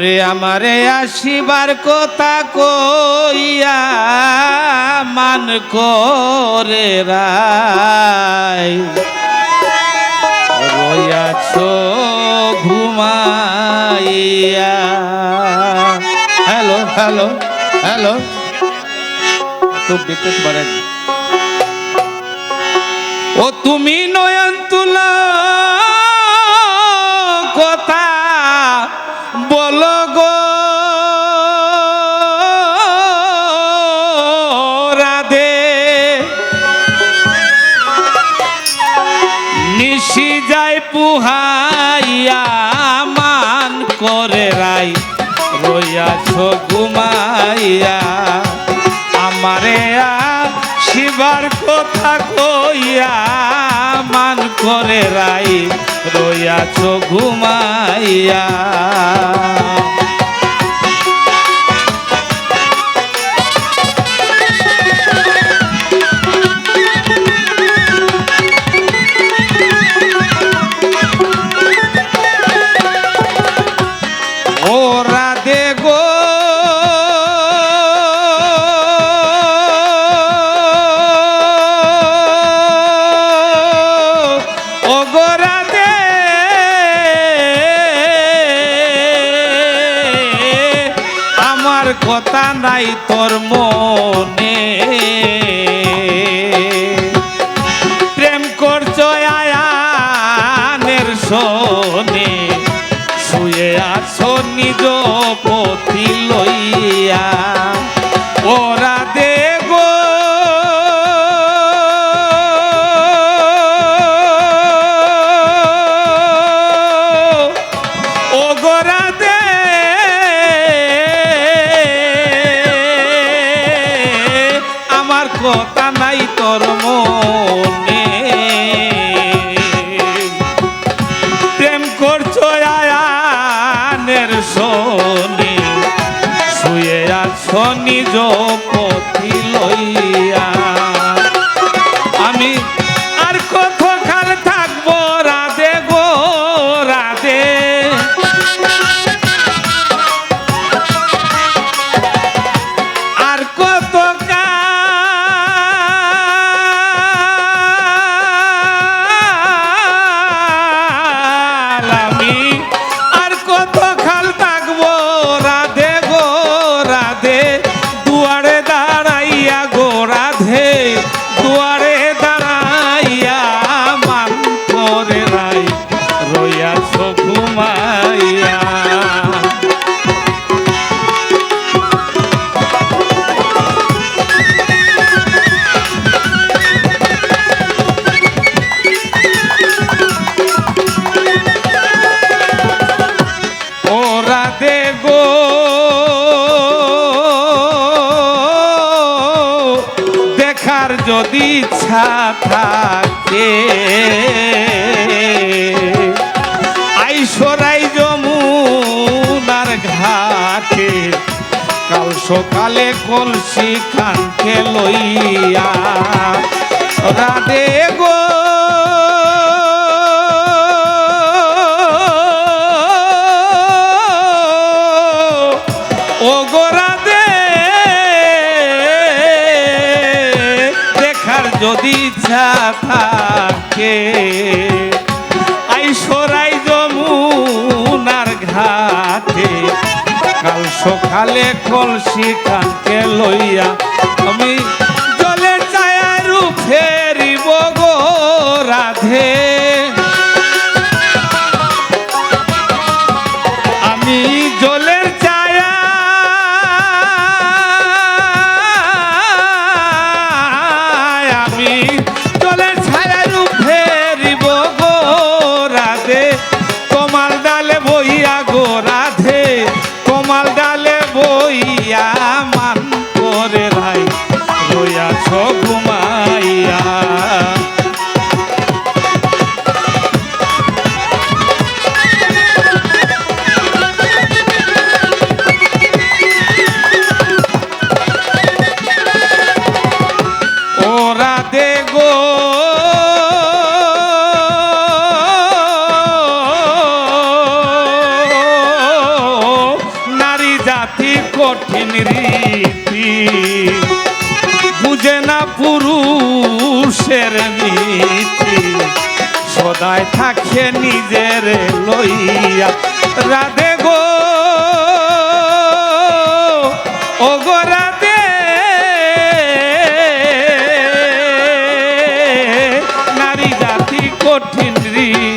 ওরে আমারে আসিবার কথা কইয়া মান করে রয়াছ ঘুমাইয়া। Hello hello hello. তো দেখতে পারেন ও তুমি নয়ন তুলা পুহাইয়া মান করে রাই, রইয়াছ ঘুমাইয়া। আমারে শিবার কথা কইয়া মান করে রাই, রইয়াছ ঘুমাইয়া। কথা নাই তোর মনে। প্রেম করছ আয়ানের শোনে শুয়ে আছো নিজ পথি লইয়া। কথা নাই তোর মনে। প্রেম করছ আয়ানের শনি শুয়ে আছো পথি যদি ইচ্ছা থাকে। আইসরাই যমুনার ঘাটে কাল সকালে কলসি কানকে লইয়া। রাধে গো যদি ইচ্ছা থাকে আইসরাই যমুনার ঘাটে। কাল সকালে কলসি কানকে লইয়া আমি জলে ছায়ারু ফেরিব গো রাধে। কঠিন রীতি। বুঝে না পুরুষের নীতি। সদায় থাকে নিজের লইয়া। রাধে গো ও গো রাধে। নারী জাতি কঠিন রীতি।